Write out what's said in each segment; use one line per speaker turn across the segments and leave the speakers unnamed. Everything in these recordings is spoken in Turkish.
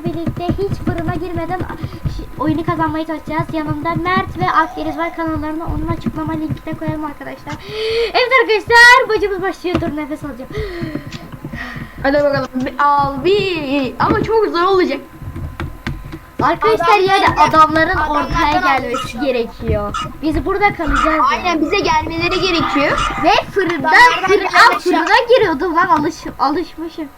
birlikte hiç fırına girmeden oyunu kazanmaya çalışacağız. Yanımda Mert ve Akdeniz var kanallarına onun açıklama linki de koyalım arkadaşlar. Evet arkadaşlar bacımız başlıyor. Dur nefes alacağım.
Hadi bakalım. Al bir. Ama çok zor olacak.
Arkadaşlar
Adamlar
yani adamların
adamlardan
ortaya gelmesi
almışlar.
gerekiyor. Biz burada kalacağız.
Aynen bize gelmeleri gerekiyor.
Ve fırından
Adamlardan
fır,
gelen
Aa,
eşya-
fırına giriyordum lan alış, alışmışım.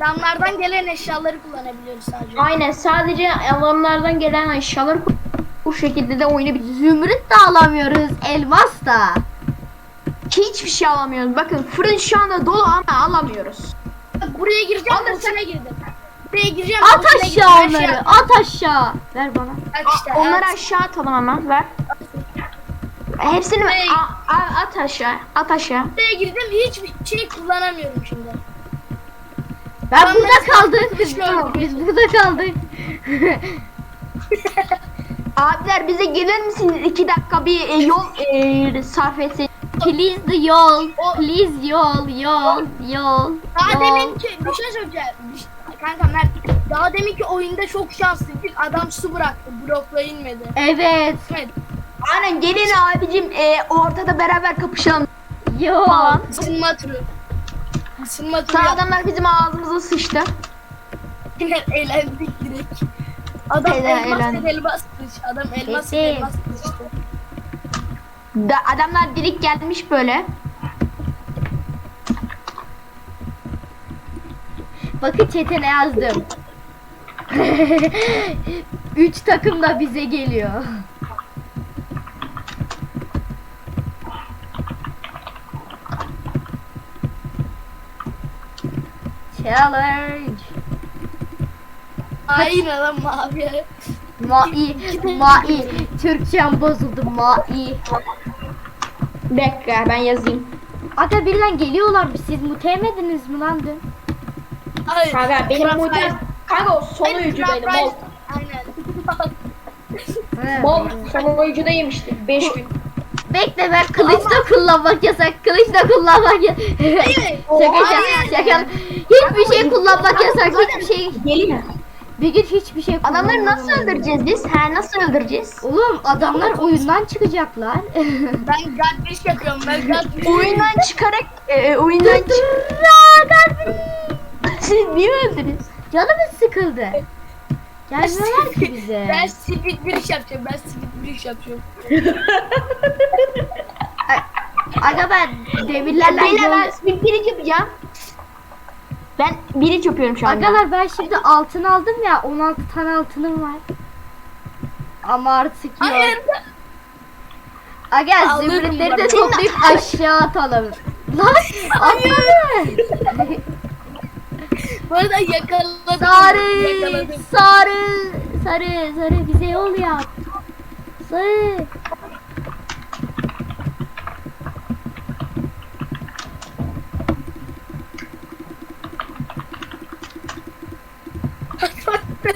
Damlardan gelen eşyaları kullanabiliyoruz sadece.
Aynen sadece adamlardan gelen eşyaları bu şekilde de oyunu bir
Zümrüt de alamıyoruz. Elmas da.
hiçbir şey alamıyoruz. Bakın fırın şu anda dolu ama alamıyoruz.
Buraya gireceğim,
Alın
boşuna girdim. Buraya gireceğim,
At aşağı
Aşağı.
onları. At aşağı. Ver bana.
Bak işte,
Onları
evet.
aşağı atalım hemen ver. Hepsini
Hey.
a- a- at aşağı. At aşağı.
Buraya girdim, hiçbir şey kullanamıyorum şimdi.
Ben burada kaldık. Biz, burada kaldık.
Abiler bize gelir misiniz? İki dakika bir e, yol e, sarf etsin.
Please the yol. Please yol. Yol. Yol.
Daha
Yol.
demin ki, bir şey söyleyeceğim. Bir şey- Kanka Mert, daha demin ki oyunda çok şanslıydık. Adam su bıraktı, blokla inmedi.
Evet.
Evet.
Aynen gelin abicim e, ortada beraber kapışalım.
Yol.
Isınma turu. Isınma turu
Sonra
yaptık.
adamlar bizim ağzımıza sıçtı.
eğlendik direkt. Adam
Eğlen-
elmas
eğlendik.
elmas kılıç. Adam elmas
Evet.
elmas kılıçtı.
Da, adamlar direkt gelmiş böyle.
Bakın çete ne yazdım. Üç takım da bize geliyor. Challenge.
Aynen lan mavi.
Mai, mai. Türkçem bozuldu mai.
Dakika ben yazayım.
Aga birden geliyorlar. Siz mutemediniz mi lan dün?
Hayır.
Kanka benim.
Rice.
Kanka o son oyuncu benim.
Aynen.
Bol son oyuncu da yemişti. 5 gün.
Bekle ben kılıç da kullanmak yasak. Kılıç da kullanmak yasak.
Hayır.
şaka şaka. Hiçbir şey kullanmak yasak. Hiçbir şey.
Gelin.
Bir gün hiçbir şey
Adamları nasıl öldüreceğiz biz? Ha nasıl öldüreceğiz?
Oğlum adamlar oyundan çıkacaklar.
Ben gadbiş yapıyorum. Ben gadbiş.
oyundan çıkarak e, oyundan çık. Siz niye öldünüz?
Canımız sıkıldı. Gelmiyorlar ki bize.
Ben speed bir iş yapacağım. Ben speed bir iş yapacağım.
Aga ben demirlerle
Beyler ben speed bridge yapacağım. Ben bridge yapıyorum şu anda.
Agalar ben şimdi altın aldım ya 16 tane altınım var. Ama artık yok.
Hayır.
Aga
Alırım
zümrütleri de
ben.
toplayıp aşağı atalım. Lan atladı.
Bu arada yakaladım.
sarı,
Yakaladım.
sarı, sarı, sarı bize yol yap. Sarı.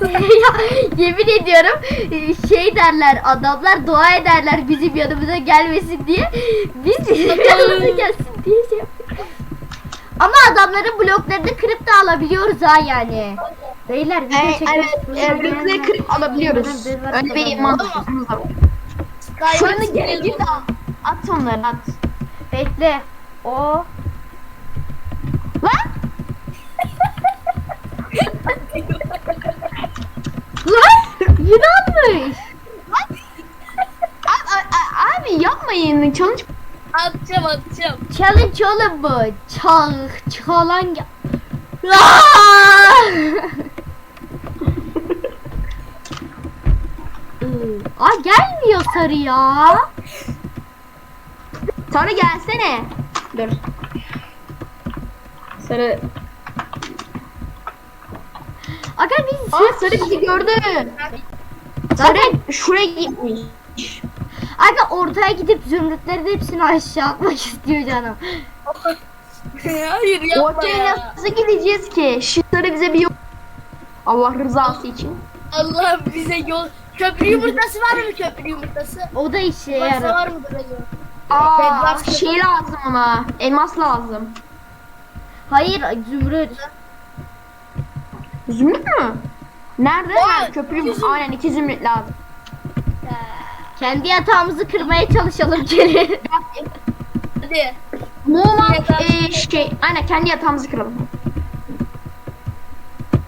yemin ediyorum şey derler adamlar dua ederler bizim yanımıza gelmesin diye biz bizim yanımıza gelsin diye şey. Ama adamların bloklarını kırıp da alabiliyoruz ha yani. Beyler video
Evet,
çekiyoruz.
evet, e, blokları kırıp alabiliyoruz. Öyle bir mantığımız var. Gerekir de at. At onları at.
Bekle. O
Lan!
Lan!
A- a- abi yapmayın. Challenge
Atacağım atacağım.
Challenge oğlum bu. Çal, çalan... Aa! Iı, Aa gelmiyor sarı ya.
Sarı gelsene. Dur. Sarı.
Aga biz
Aa sarı bizi gördü. Sarı şuraya gitmiş.
Aga ortaya gidip zümrütlerin hepsini aşağı atmak istiyor canım.
Hayır yapma
Ortaya
ya.
nasıl gideceğiz ki? Şu sarı bize bir yol. Allah rızası için.
Allah bize yol. Köprü yumurtası var mı köprü yumurtası?
O da işe
Varsa
yarar.
var mıdır acaba?
Aa,
Bedwars-
şey lazım ona. Elmas lazım.
Hayır zümrüt.
Zümrüt mü? Nerede? Ha, köprü
iki zümrüt.
Aynen iki zümrüt lazım.
Kendi yatağımızı kırmaya çalışalım geri.
Hadi.
Muğman
Yeter.
eee, şey aynen kendi yatağımızı kıralım.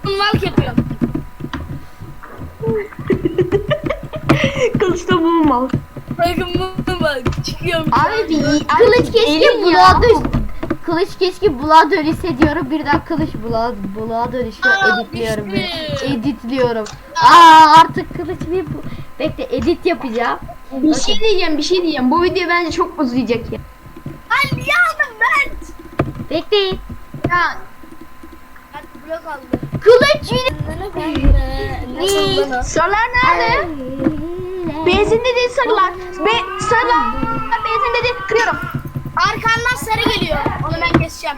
Malk yapıyorum.
Kılıçta muğmal.
Bakın bak çıkıyorum.
Abi bir
Kılıç keşke bulağa
ya.
dön. Kılıç keşke bulağa dönüşse diyorum. Birden kılıç bulağa, bulağa dönüşüyor.
Aa,
Editliyorum. ben. Editliyorum. Aa artık kılıç bir bu. Bekle edit yapacağım.
Bir şey diyeceğim bir şey diyeceğim. Bu video bence çok uzayacak ya.
Ay niye aldın Mert?
Bekleyin.
Ya
Mert blok aldı.
Kılıç yine.
Sarılar nerede? Benzin dedi sarılar. Be sarılar. Benzin dedi kırıyorum.
Arkandan sarı geliyor. Onu ben keseceğim.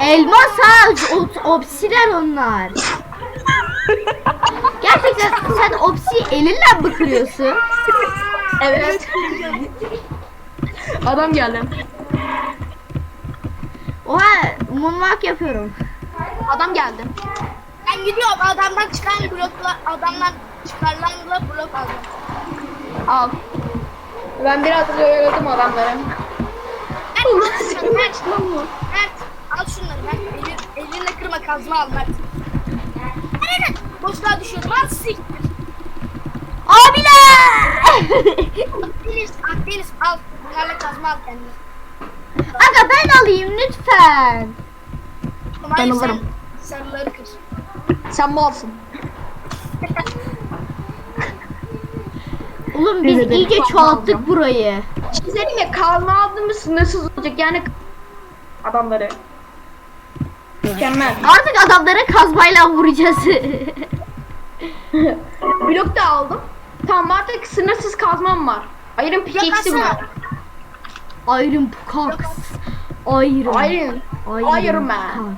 Elmas ha. o- Obsiler onlar. Gerçekten sen opsi elinle mi kırıyorsun?
Evet. Adam geldi.
Oha moonwalk yapıyorum.
Adam geldi.
Ben gidiyorum adamdan çıkan blokla adamdan çıkarılanla blok aldım.
Al. Ben biraz oyaladım adamları.
Mert, Mert, Mert, Mert, al şunları Mert. Elin, elinle kırma kazma al Mert. Aynen. Boşluğa düşüyorum. Al siktir.
Abiler!
Deniz, al Deniz al. Bunlarla kazma al kendine.
Aga ben alayım lütfen.
Ama
Ben
hayır,
alırım.
Sen sarıları kır.
Sen malsın.
Oğlum biz
evet,
iyice
tamam,
çoğalttık burayı.
Çizelim ya kazma aldığımız sınırsız olacak yani adamları. Mükemmel.
Artık adamlara kazmayla vuracağız.
Blok da aldım. Tamam artık sınırsız kazmam var. Iron pickaxe'im var.
Iron Pickaxe. Iron.
Iron. Iron Man.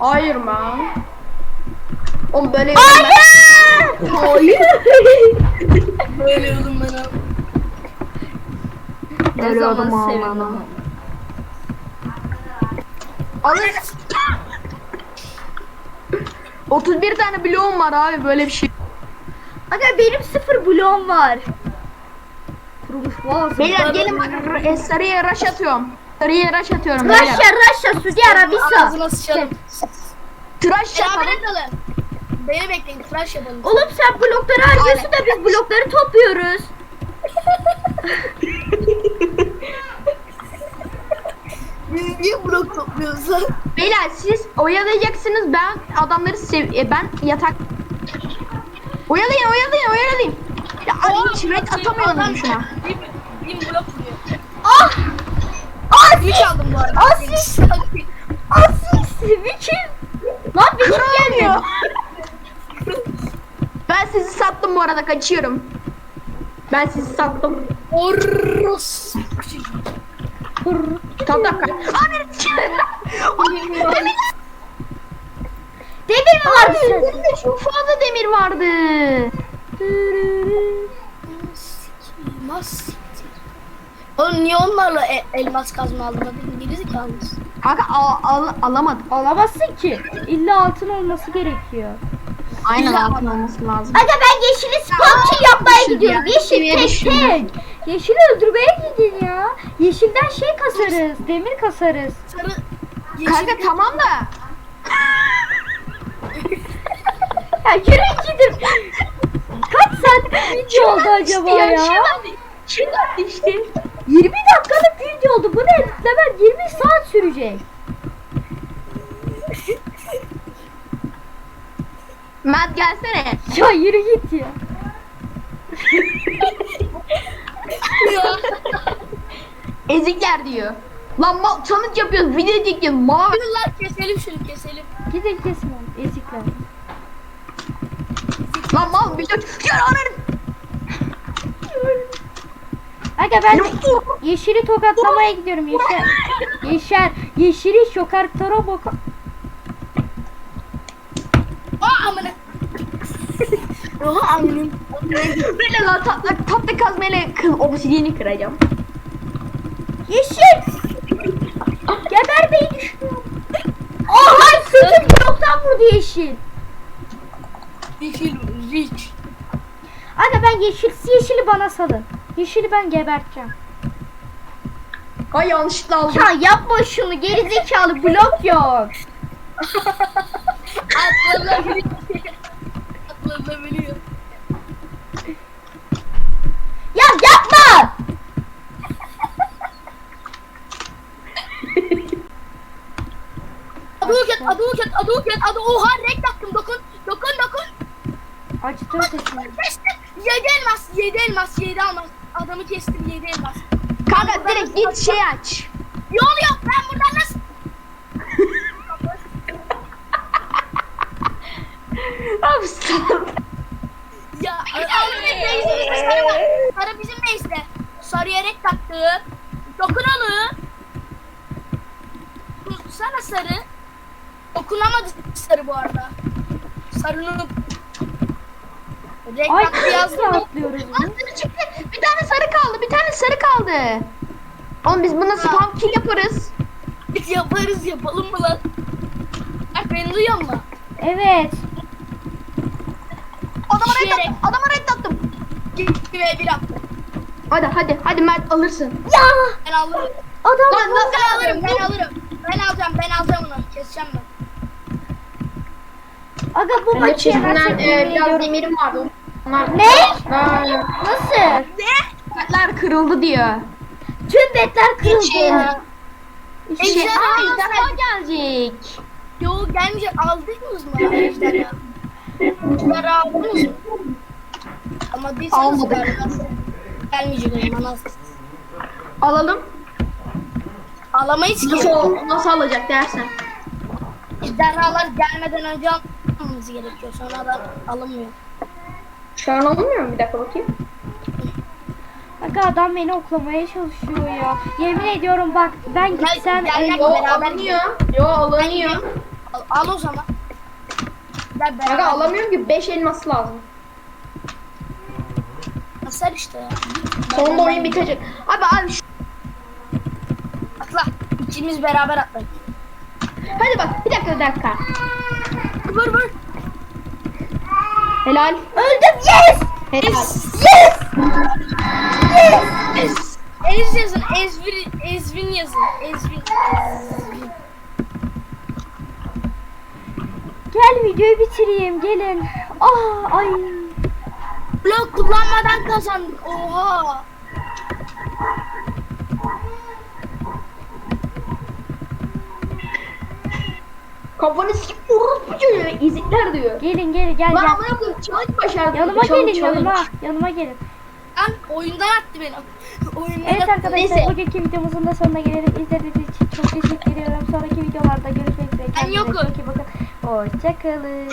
Pickaxe.
Iron Man. Oğlum böyle
Hayır! Hayır!
Böyle yolum ben abi.
ne zaman
ağlama. Alır. 31 tane bloğum var abi böyle bir şey.
Aga benim sıfır bloğum var. Kurumuş boğazım.
Beyler gelin bak r- sarıya rush atıyorum. Sarıya rush atıyorum beyler.
Raşa Raşa Suudi Arabistan.
Ağzına sıçalım.
Tıraş yapalım.
Beraber. Beni bekleyin. Flash yapalım.
Oğlum sen blokları harcıyorsun da biz blokları topluyoruz.
Biz niye blok topluyoruz lan?
Beyler siz oyalayacaksınız ben adamları sev e, ben yatak Oyalayın oyalayın oyalayın. Ya abi hiç red atamıyorum şuna.
Bir blok vuruyor.
Ah! Ah!
Üç aldım bu arada.
Asis! Asis! Viking! Lan Viking gelmiyor.
Ben sizi sattım bu arada kaçıyorum. Ben sizi sattım.
Oros.
Tamam tamam. Abi Demir.
Demir mi vardı
çok fazla demir vardı.
Elmas. Oğlum niye onlarla e- elmas kazma aldın? Hadi geri zekalısın.
Kanka al, al, alamadım.
Alamazsın ki. İlla altın olması gerekiyor.
Aynen
İlla
altın olması lazım.
Aga ben yeşili spamçı yapmaya gidiyorum.
ya,
Yeşil tek. Yeşili öldürmeye gidin ya. Yeşilden şey kasarız. Demir kasarız.
Sarı yeşil
Kanka tamam da.
Ya yürüyün gidin. Kaç saat video oldu acaba ya?
Şuradan, şuradan işte.
20 dakikalık video oldu. Bu ne? Editlemen 20 saat sürecek.
Mert gelsene.
Ya yürü git ya.
ya.
Ezikler diyor. Lan mal challenge yapıyoruz, video. Mal.
Hadi lan keselim şunu keselim.
Gidin kesin onu. Ezikler.
Lan mal video. Ya ananı.
Aga ben yeşili tokatlamaya gidiyorum Yeşer. Yeşer. Yeşili şokartara boka.
Aa amına. Oha amına.
Böyle lan tatlı, tatlı kazmayla kız obsidiyeni kıracağım.
Yeşil. Gebermeyi düşünüyorum. Oha öldüm vurdu yeşil.
Yeşil rich.
Aga ben yeşil yeşili bana salın. Yeşili ben geberteceğim.
Ay yanlışlıkla aldım.
Ya yapma şunu gerizekalı blok yok.
Atlanabiliyor. Atlanabiliyor.
Ya yapma.
Aduket, aduket, aduket, adu. Oha renk taktım. Dokun, dokun, dokun.
Acıtır sesini.
Kestim. Yedi elmas, yedi elmas, yedi elmas. Adamı kestim, yedi elmas.
Kanka direkt git şey aç.
Yol yok. Ben buradan nasıl?
Abi sal.
Ya alın base'imizde sarı var. Sarı bizim base'de. Sarıya renk taktı. Dokunalım. Sana sarı. Dokunamadı sarı bu arada. Sarının
Ay nasıl
yazdı.
atlıyoruz
sarı çıktı. Bir tane sarı kaldı. Bir tane sarı kaldı. Oğlum biz buna spam kill yaparız.
Yaparız yapalım mı lan? Bak beni duyuyor musun?
Evet.
Adama red
Şişerek.
attım. Adama red attım.
Gitti ve bir attı.
Hadi hadi hadi Mert alırsın.
Ya
Ben alırım.
adam
Lan nasıl
Ben alırım,
alırım?
ben alırım. Ben alacağım, ben alacağım onu. Keseceğim ben.
Aga bu maçı yenersek yemin ediyorum.
demirim vardı. Onlar
Ne? Nasıl?
Kartlar kırıldı diyor.
Tüm betler kırıldı.
Şey,
Ejderha
şey, aa, ejderha
alsaydı.
gelecek.
Yo gelmeyecek. Aldınız mı ejderha? Ejderha aldınız mı? Ama değilseniz
Almadık.
gelmez. Gelmeyecek o zaman az.
Alalım.
Alamayız
Nasıl,
ki.
al- nasıl alacak dersen.
Ejderhalar gelmeden önce almamız gerekiyor. Sonradan alınmıyor.
Şu an alınmıyor mu? Bir dakika bakayım.
Aga adam beni oklamaya çalışıyor ya. Yemin ediyorum bak ben gitsem
gel, gel.
el-
Yo alınıyor. Yo alınıyor.
Al, al o zaman. Gel beraber.
Aga alamıyorum ki 5 elması lazım.
Nasıl işte ya.
Sonunda oyun bitecek. Abi abi şu...
Atla. İkimiz beraber atladık.
Hadi bak bir dakika bir dakika.
Vur vur.
Helal.
öldüm yes.
Helal.
Yes.
Ez. Ez yazın. Ezvin, Ezvin yazın. Ezvin. Ezvin.
Gel videoyu bitireyim gelin. Ah ay.
Blok kullanmadan kazandık. Oha.
Kafanı sikip bu çocuğu. İzikler diyor.
Gelin gelin gel
Lan
gel.
amına koyayım challenge başardım.
Yanıma
Challenge,
gelin
challenge.
yanıma. Yanıma gelin.
Lan oyundan attı beni. Oyundan
Evet
attı.
arkadaşlar
Neyse.
bugünkü videomuzun da sonuna gelelim. İzlediğiniz için çok teşekkür ediyorum. Sonraki videolarda görüşmek üzere. Kendinize
yokum.
çok iyi bakın. Hoşçakalın.